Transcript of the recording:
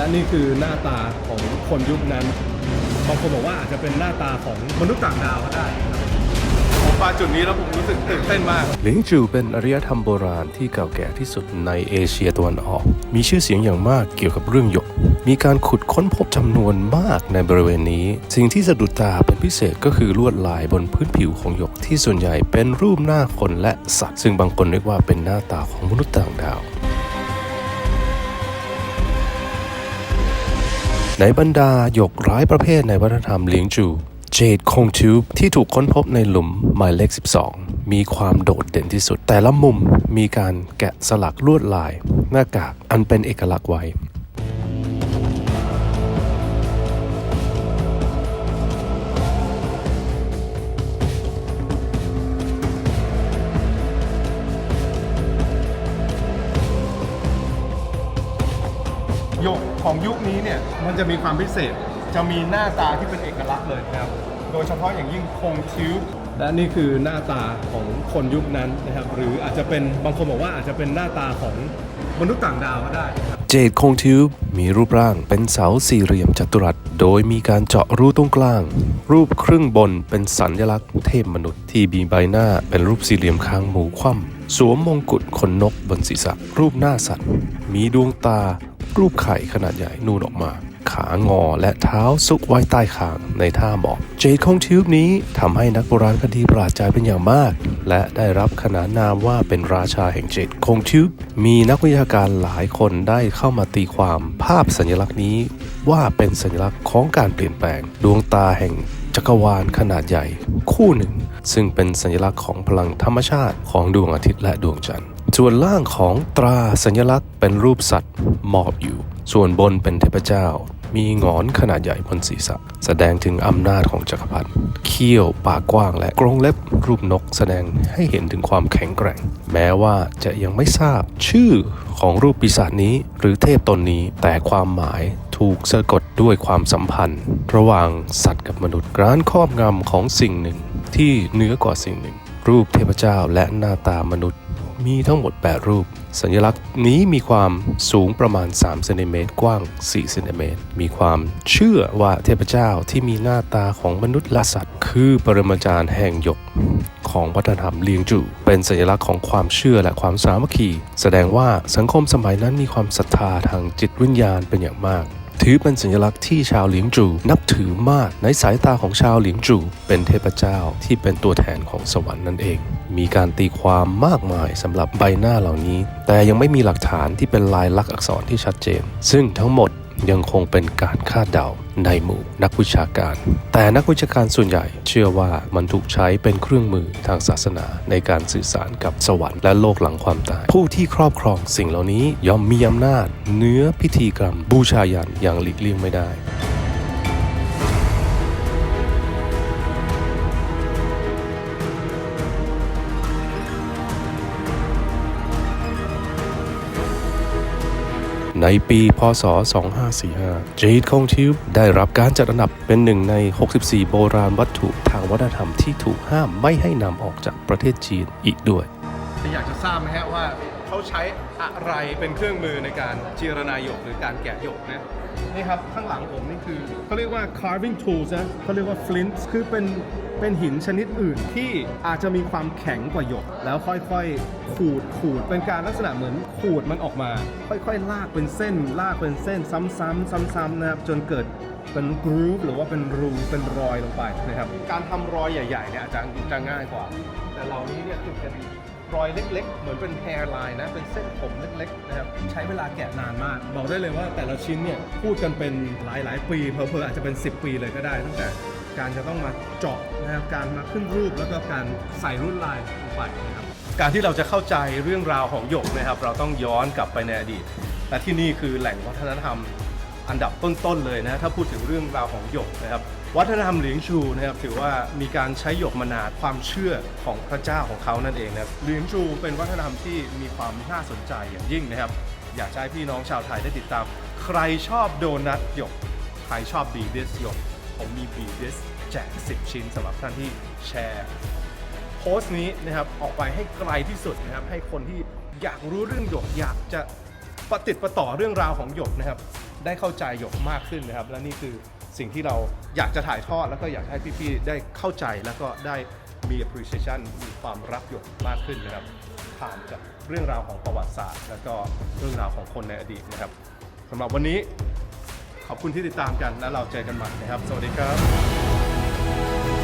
และนี่คือหน้าตาของคนยุคนั้นบางคนบอกว่าอาจจะเป็นหน้าตาของมนุษย์ต่างดาวก็ได้นะครับผมมาจุดนี้แล้วผมรู้สึกตื่นเต้นมาก หลิงจูเป็นอารยธรรมโบราณที่เก่าแก่ที่สุดในเอเชียตะวันออก มีชื่อเสียงอย่างมากเกี่ยวกับเรื่องหยก มีการขุดค้นพบจำนวนมากในบริเวณนี้ สิ่งที่สะดุดตาเป็นพิเศษก็คือลวดลายบนพื้นผิวของหยกที่ส่วนใหญ่เป็นรูปหน้าคนและสัตว์ ซึ่งบางคนนึกว่าเป็นหน้าตาของมนุษย์ต่างดาว ในบรรดาหยกร้ายประเภทในวัฒนธรรมเลียงจู เจดคงทูบที่ถูกค้นพบในหลุมหมายเลข 12 มีความโดดเด่นที่สุด แต่ละมุมมีการแกะสลักลวดลายหน้ากากอันเป็นเอกลักษณ์ไว้ ของยุคนี้เนี่ยมันจะมีความพิเศษ จะมีหน้าตาที่เป็นเอกลักษณ์เลยนะครับ โดยเฉพาะอย่างยิ่งคงคิ้ว และนี่คือหน้าตาของคนยุคนั้นนะครับ หรืออาจจะเป็นบางคนบอกว่าอาจจะเป็นหน้าตาของมนุษย์ต่างดาวก็ได้เจดคงทิวมีรูปร่างเป็นเสาสี่เหลี่ยมจัตุรัส โดยมีการเจาะรูตรงกลาง รูปครึ่งบนเป็นสัญลักษณ์เทพมนุษย์ที่มีใบหน้าเป็นรูปสี่เหลี่ยมคางหมูคว่ำสวมมงกุฎขนนกบนศีรษะ รูปหน้าสัตว์ มีดวงตารูปไข่ขนาดใหญ่นูนออกมา ขางอและเท้าซุกไว้ใต้คางในท่าหมอบเจดคงทิวบนี้ทำให้นักโบราณคดีประหลาดใจเป็นอย่างมาก และได้รับขนานนามว่าเป็นราชาแห่งเจดคงทิวบมีนักวิชาการหลายคนได้เข้ามาตีความภาพสัญลักษณ์นี้ ว่าเป็นสัญลักษณ์ของการเปลี่ยนแปลง ดวงตาแห่งจักรวาลขนาดใหญ่ คู่หนึ่ง ซึ่งเป็นสัญลักษณ์ของพลังธรรมชาติของดวงอาทิตย์และดวงจันทร์ ส่วนล่างของตราสัญลักษณ์เป็นรูปสัตว์หมอบอยู่ ส่วนบนเป็นเทพเจ้า มีงอนขนาดใหญ่บนศีรษะ แสดงถึงอำนาจของจักรพรรดิเขี้ยวปากกว้างและกรงเล็บรูปนกแสดงให้เห็นถึงความแข็งแกร่ง แม้ว่าจะยังไม่ทราบชื่อของรูปปีศาจนี้ หรือเทพตนนี้แต่ความหมายถูกสะกดด้วยความสัมพันธ์ ระหว่างสัตว์กับมนุษย์การครอบงำของสิ่งหนึ่งที่เหนือกว่าสิ่งหนึ่ง รูปเทพเจ้าและหน้าตามนุษย์ มีทั้งหมด 8 รูป สัญลักษณ์นี้มีความสูงประมาณ3เซนติเมตรกว้าง4เซนติเมตรมีความเชื่อว่าเทพเจ้าที่มีหน้าตาของมนุษย์และสัตว์ คือปรมาจารย์แห่งหยกของวัฒนธรรมเลียงจู เป็นสัญลักษณ์ของความเชื่อและความสามัคคี แสดงว่าสังคมสมัยนั้นมีความศรัทธาทางจิตวิญญาณเป็นอย่างมากถือเป็นสัญลักษณ์ที่ชาวเหลียงจู นับถือมากในสายตาของชาวเหลียงจู เป็นเทพเจ้าที่เป็นตัวแทนของสวรรค์นั่นเอง มีการตีความมากมายสำหรับใบหน้าเหล่านี้ แต่ยังไม่มีหลักฐานที่เป็นลายลักษณ์อักษรที่ชัดเจน ซึ่งทั้งหมดยังคงเป็นการคาดเดาในหมู่นักวิชาการ แต่นักวิชาการส่วนใหญ่เชื่อว่ามันถูกใช้เป็นเครื่องมือทางศาสนาในการสื่อสารกับสวรรค์และโลกหลังความตาย ผู้ที่ครอบครองสิ่งเหล่านี้ย่อมมีอำนาจเหนื้อพิธีกรรมบูชายันอย่างหลีกเลี่ยงไม่ได้ ในปีพศ 2545เจดคงทิวได้รับการจัดอันดับเป็นหนึ่งใน 64 โบราณวัตถุทางวัฒนธรรมที่ถูกห้ามไม่ให้นำออกจากประเทศจีนอีกด้วย อยากจะทราบไหมฮะว่าเขาใช้อะไรเป็นเครื่องมือในการเจรนาหยกหรือการแกะหยกนะ นี่ครับ ข้างหลังผมนี่คือเขาเรียกว่า carving tools นะเขาเรียกว่า flint คือเป็นเป็นหินชนิดอื่นที่อาจจะมีความแข็งกว่าหยก แล้วค่อยๆ ขูดขูดเป็นการลักษณะเหมือนขูดมันออกมา ค่อยๆ ลากเป็นเส้น ลากเป็นเส้น ซ้ำๆซ้ำๆนะครับจนเกิดเป็นกรูฟหรือว่าเป็นรูเป็นรอยลงไปนะครับ การทำรอยใหญ่ๆเนี่ยอาจจะจะง่ายกว่า แต่เหล่านี้เนี่ยคือเป็น รอยเล็ก ๆ เหมือนเป็นแฮร์ไลน์นะ เป็นเส้นผมเล็กๆนะครับใช้เวลาแกะนานมาก บอกได้เลยว่าแต่ละชิ้นเนี่ยพูดกันเป็นหลายๆ ปีเพอเพอๆอาจจะเป็น 10 ปีเลยก็ได้ ตั้งแต่การจะต้องมาเจาะนะครับการมาขึ้นรูปแล้วก็การใส่รุ่นลายลงไปนะครับการที่เราจะเข้าใจเรื่องราวของหยกนะครับ เราต้องย้อนกลับไปในอดีตและที่นี่คือแหล่งวัฒนธรรม อันดับต้นๆเลยนะถ้าพูดถึงเรื่องราวของหยกนะครับวัฒนธรรมเหลียงชูนะครับถือว่ามีการใช้หยกมานานความเชื่อของพระเจ้าของเขานั่นเองนะครับเหลียงชูเป็นวัฒนธรรมที่มีความน่าสนใจอย่างยิ่งนะครับอยากให้พี่น้องชาวไทยได้ติดตาม ใครชอบโดนัทหยก ใครชอบบีเดสหยก ผมมีบีเดสแจก 10 ชิ้นสำหรับท่านที่แชร์โพสต์นี้นะครับออกไปให้ไกลที่สุดนะครับให้คนที่อยากรู้เรื่องหยกอยากจะปฏิดประต่อเรื่องราวของหยกนะครับ ได้เข้าใจหยกมากขึ้นนะครับ และนี่คือสิ่งที่เราอยากจะถ่ายทอดแล้วก็อยากให้พี่ๆได้เข้าใจแล้วก็ได้มี appreciation มีความรักหยกมากขึ้นนะครับ ผ่านจากเรื่องราวของประวัติศาสตร์ แล้วก็เรื่องราวของคนในอดีตนะครับสำหรับวันนี้ขอบคุณที่ติดตามกันแล้วเราเจอกันใหม่นะครับ สวัสดีครับ